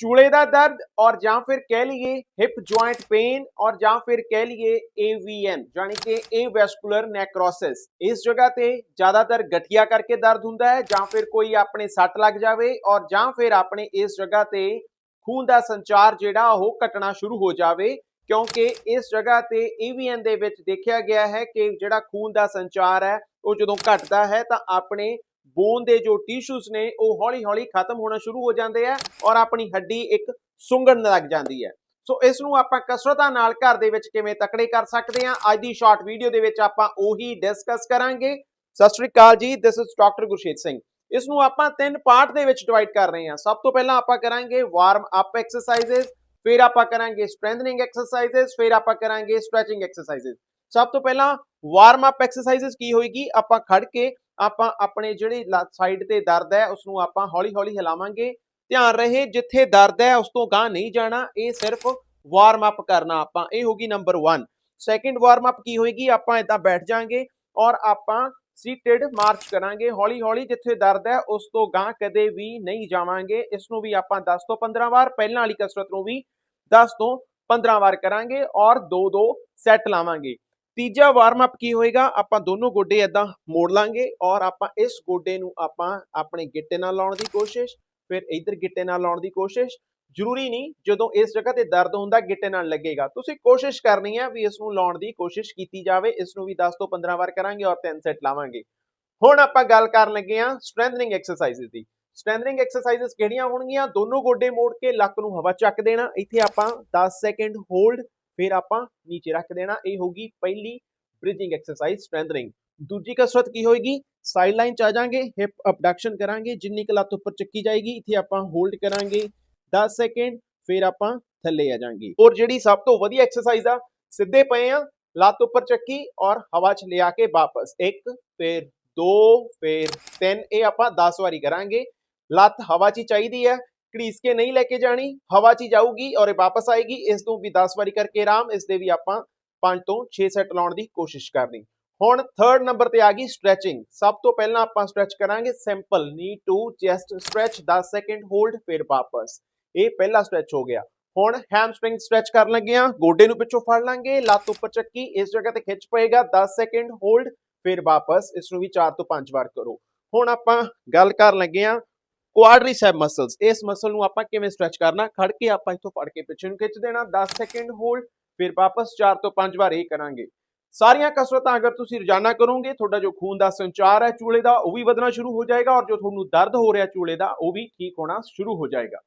ਚੂਲੇ ਦਾ ਦਰਦ ਔਰ ਜਾਂ ਫਿਰ ਕਹਿ ਲਈਏ ਹਿਪ ਜੁਆਇੰਟ ਪੇਨ ਔਰ ਜਾਂ ਫਿਰ ਕਹਿ ਲਈਏ AVN ਯਾਨੀ ਕਿ ਐਵੈਸਕੂਲਰ ਨੈਕਰੋਸਿਸ ਇਸ ਜਗ੍ਹਾ ਤੇ ਜ਼ਿਆਦਾਤਰ ਗਠੀਆ ਕਰਕੇ ਦਰਦ ਹੁੰਦਾ ਹੈ ਜਾਂ ਫਿਰ ਕੋਈ ਆਪਣੇ ਸੱਟ ਲੱਗ ਜਾਵੇ ਔਰ ਜਾਂ ਫਿਰ ਆਪਣੇ ਇਸ ਜਗ੍ਹਾ ਤੇ ਖੂਨ ਦਾ ਸੰਚਾਰ ਜਿਹੜਾ ਉਹ ਘਟਣਾ ਸ਼ੁਰੂ ਹੋ ਜਾਵੇ ਕਿਉਂਕਿ ਇਸ ਜਗ੍ਹਾ ਤੇ AVN ਦੇ ਵਿੱਚ ਦੇਖਿਆ ਗਿਆ ਹੈ ਕਿ ਜਿਹੜਾ ਖੂਨ ਦਾ ਸੰਚਾਰ ਹੈ ਉਹ ਜਦੋਂ ਘਟਦਾ ਹੈ ਤਾਂ ਆਪਣੇ ਬੋਨ ਦੇ ਜੋ ਟਿਸ਼ੂਸ ਨੇ, ਉਹ ਹੌਲੀ-ਹੌਲੀ ਖਤਮ ਹੋਣਾ ਸ਼ੁਰੂ ਹੋ ਜਾਂਦੇ ਆ ਔਰ ਆਪਣੀ ਹੱਡੀ ਇੱਕ ਸੁੰਗੜਨ ਲੱਗ ਜਾਂਦੀ ਹੈ। ਸੋ ਇਸ ਨੂੰ ਆਪਾਂ ਕਸਰਤਾਂ ਨਾਲ ਘਰ ਦੇ ਵਿੱਚ ਕਿਵੇਂ ਤਕੜੇ ਕਰ ਸਕਦੇ ਹਾਂ, ਅੱਜ ਦੀ ਸ਼ਾਰਟ ਵੀਡੀਓ ਦੇ ਵਿੱਚ ਆਪਾਂ ਉਹੀ ਡਿਸਕਸ ਕਰਾਂਗੇ। ਸਤਿ ਸ਼੍ਰੀ ਅਕਾਲ ਜੀ this is doctor Gurshet Singh. ਇਸ ਨੂੰ ਆਪਾਂ ਤਿੰਨ ਪਾਰਟ ਦੇ ਵਿੱਚ ਡਿਵਾਈਡ ਕਰ ਰਹੇ ਹਾਂ। ਸਭ ਤੋਂ ਪਹਿਲਾਂ ਆਪਾਂ ਕਰਾਂਗੇ ਵਾਰਮ ਅਪ ਐਕਸਰਸਾਈਜ਼ਸ ਫਿਰ ਆਪਾਂ ਕਰਾਂਗੇ ਸਟਰੈਂਥਨਿੰਗ ਐਕਸਰਸਾਈਜ਼ਸ ਫਿਰ ਆਪਾਂ ਕਰਾਂਗੇ ਸਟ੍ਰੈਚਿੰਗ ਐਕਸਰਸਾਈਜ਼ਸ ਸਭ ਤੋਂ ਪਹਿਲਾਂ ਵਾਰਮ ਅਪ ਐਕਸਰਸਾਈਜ਼ਸ ਕੀ ਹੋਏਗੀ? ਆਪਾਂ ਖੜ ਕੇ ਆਪਾਂ ਆਪਣੇ ਜਿਹੜੀ ਸਾਈਡ ਤੇ ਦਰਦ ਹੈ ਉਸ ਨੂੰ ਆਪਾਂ ਹੌਲੀ-ਹੌਲੀ ਹਿਲਾਵਾਂਗੇ। ਧਿਆਨ ਰਹੇ, ਜਿੱਥੇ ਦਰਦ ਹੈ, ਉਸ ਤੋਂ ਗਾਂ ਨਹੀਂ ਜਾਣਾ। ਇਹ ਸਿਰਫ ਵਾਰਮ ਅਪ ਕਰਨਾ ਆਪਾਂ। ਇਹ ਹੋਗੀ ਨੰਬਰ 1 ਸੈਕਿੰਡ ਵਾਰਮ ਅਪ ਕੀ ਹੋਏਗੀ? ਆਪਾਂ ਇਦਾਂ ਬੈਠ ਜਾਾਂਗੇ ਔਰ ਆਪਾਂ ਸੀਟਡ ਮਾਰਚ ਕਰਾਂਗੇ। ਹੌਲੀ-ਹੌਲੀ ਜਿੱਥੇ ਦਰਦ ਹੈ, ਉਸ ਤੋਂ ਗਾਂ ਕਦੇ ਵੀ ਨਹੀਂ ਜਾਵਾਂਗੇ। ਇਸ ਨੂੰ ਵੀ ਆਪਾਂ 10 ਤੋਂ 15 ਵਾਰ, ਪਹਿਲਾਂ ਵਾਲੀ ਕਸਰਤ ਨੂੰ ਵੀ 10 ਤੋਂ 15 ਵਾਰ ਕਰਾਂਗੇ ਔਰ 2-2 ਸੈੱਟ ਲਾਵਾਂਗੇ। ਤੀਜਾ ਵਾਰਮ ਅਪ ਕੀ ਹੋਏਗਾ? ਆਪਾਂ ਦੋਨੋਂ ਗੋਡੇ ਇਦਾਂ ਮੋੜ ਲਾਂਗੇ ਔਰ ਆਪਾਂ ਇਸ ਗੋਡੇ ਨੂੰ ਆਪਾਂ ਆਪਣੇ ਗਿੱਟੇ ਨਾਲ ਲਾਉਣ ਦੀ ਕੋਸ਼ਿਸ਼, ਫਿਰ ਇਧਰ ਗਿੱਟੇ ਨਾਲ ਲਾਉਣ ਦੀ ਕੋਸ਼ਿਸ਼। ਜ਼ਰੂਰੀ ਨਹੀਂ ਜਦੋਂ ਇਸ ਜਗ੍ਹਾ ਤੇ ਦਰਦ ਹੁੰਦਾ ਗਿੱਟੇ ਨਾਲ ਲੱਗੇਗਾ। ਤੁਸੀਂ ਕੋਸ਼ਿਸ਼ ਕਰਨੀ ਹੈ ਵੀ ਇਸ ਨੂੰ ਲਾਉਣ ਦੀ ਕੋਸ਼ਿਸ਼ ਕੀਤੀ ਜਾਵੇ ਇਸ ਨੂੰ ਵੀ 10 ਤੋਂ 15 ਵਾਰ ਕਰਾਂਗੇ ਔਰ 3 ਸੈੱਟ ਲਾਵਾਂਗੇ। ਹੁਣ ਆਪਾਂ ਗੱਲ ਕਰਨ ਲੱਗੇ ਹਾਂ ਸਟਰੈਂਥਨਿੰਗ ਐਕਸਰਸਾਈਜ਼ਸ ਦੀ। ਸਟਰੈਂਥਨਿੰਗ ਐਕਸਰਸਾਈਜ਼ਸ ਕਿਹੜੀਆਂ ਹੋਣਗੀਆਂ? ਦੋਨੋਂ ਗੋਡੇ ਮੋੜ ਕੇ ਲੱਕ ਨੂੰ ਹਵਾ ਚੱਕ ਦੇਣਾ। ਇੱਥੇ ਆਪਾਂ 10 ਸੈਕਿੰਡ ਹੋਲਡ ਫਿਰ ਆਪਾਂ ਨੀਚੇ ਰੱਖ ਦੇਣਾ, ਇਹ ਹੋਗੀ ਪਹਿਲੀ ਬ੍ਰਿਜਿੰਗ ਐਕਸਰਸਾਈਜ਼ ਸਟਰੈਂਥਨਿੰਗ ਦੂਜੀ ਕਸਰਤ ਕੀ ਹੋਏਗੀ? ਸਾਈਡ ਲਾਈਨ ਚ ਆ ਜਾਾਂਗੇ ਹਿਪ ਅਬਡਕਸ਼ਨ ਕਰਾਂਗੇ, ਜਿੰਨੀ ਕੁ ਲੱਤ ਉੱਪਰ ਚੱਕੀ ਜਾਏਗੀ, ਇੱਥੇ ਆਪਾਂ ਹੋਲਡ ਕਰਾਂਗੇ 10 ਸੈਕਿੰਡ ਫਿਰ ਆਪਾਂ ਥੱਲੇ ਆ ਜਾਾਂਗੇ ਔਰ ਜਿਹੜੀ ਸਭ ਤੋਂ ਵਧੀਆ ਐਕਸਰਸਾਈਜ਼ ਆ, ਸਿੱਧੇ ਪਏ ਆ, ਲੱਤ ਉੱਪਰ ਚੱਕੀ ਔਰ ਹਵਾ 'ਚ ਲਿਆ ਕੇ ਵਾਪਸ। ਇੱਕ, ਫਿਰ ਦੋ, ਫਿਰ ਤਿੰਨ, ਇਹ ਆਪਾਂ 10 ਵਾਰੀ ਕਰਾਂਗੇ। ਲੱਤ ਹਵਾ 'ਚ ਹੀ ਚਾਹੀਦੀ ਹੈ ਘੜੀਸ ਕੇ ਨਹੀਂ ਲੈ ਕੇ ਜਾਣੀ, ਹਵਾ 'ਚ ਜਾਊਗੀ ਔਰ ਇਹ ਵਾਪਸ ਆਏਗੀ, ਇਸ ਨੂੰ ਵੀ 10 ਵਾਰੀ ਕਰਕੇ ਆਰਾਮ, ਇਸ ਦੇ ਵੀ ਆਪਾਂ 5 ਤੋਂ 6 ਸੈੱਟ ਲਾਉਣ ਦੀ ਕੋਸ਼ਿਸ਼ ਕਰਨੀ। ਹੁਣ ਥਰਡ ਨੰਬਰ ਤੇ ਆ ਗਈ ਸਟ੍ਰੈਚਿੰਗ ਸਭ ਤੋਂ ਪਹਿਲਾਂ ਆਪਾਂ ਸਟ੍ਰੈਚ ਕਰਾਂਗੇ simple knee to chest stretch 10 second hold ਫਿਰ ਵਾਪਸ। ਇਹ ਪਹਿਲਾ ਸਟ੍ਰੈਚ ਹੋ ਗਿਆ। ਹੁਣ ਹੈਮਸਟ੍ਰਿੰਗ ਸਟ੍ਰੈਚ ਕਰਨ ਲੱਗੇ ਆ ਗੋਡੇ ਨੂੰ ਪਿੱਛੋਂ ਫੜ ਲਾਂਗੇ, ਲੱਤ ਉੱਪਰ ਚੱਕੀ, ਇਸ ਜਗ੍ਹਾ ਤੇ ਖਿੱਚ ਪਏਗਾ 10 ਸੈਕਿੰਡ ਹੋਲਡ ਫਿਰ ਵਾਪਸ, ਇਸ ਨੂੰ ਵੀ 4 ਤੋਂ 5 ਵਾਰ ਕਰੋ। ਹੁਣ ਆਪਾਂ ਗੱਲ ਕਰਨ ਲੱਗੇ ਆ ਕੁਆਡਰੀਸੈਪ ਮਸਲਸ ਇਸ ਮਸਲ ਨੂੰ ਆਪਾਂ ਕਿਵੇਂ ਸਟ੍ਰੈਚ ਕਰਨਾ? ਖੜ ਕੇ ਆਪਾਂ ਇੱਥੋਂ ਫੜ ਕੇ ਪਿੱਛੇ ਨੂੰ ਖਿੱਚ ਦੇਣਾ। 10 ਸੈਕਿੰਡ ਹੋਲਡ ਫਿਰ ਵਾਪਸ 4 ਤੋਂ 5 ਵਾਰ ਇਹ ਕਰਾਂਗੇ। ਸਾਰੀਆਂ ਕਸਰਤਾਂ ਅਗਰ ਤੁਸੀਂ ਰੋਜ਼ਾਨਾ ਕਰੋਗੇ, ਤੁਹਾਡਾ ਜੋ ਖੂਨ ਦਾ ਸੰਚਾਰ ਹੈ ਚੂਲੇ ਦਾ, ਉਹ ਵੀ ਵਧਣਾ ਸ਼ੁਰੂ ਹੋ ਜਾਏਗਾ ਔਰ ਜੋ ਤੁਹਾਨੂੰ ਦਰਦ ਹੋ ਰਿਹਾ ਚੂਲੇ ਦਾ, ਉਹ ਵੀ ਠੀਕ ਹੋਣਾ ਸ਼ੁਰੂ ਹੋ ਜਾਏਗਾ।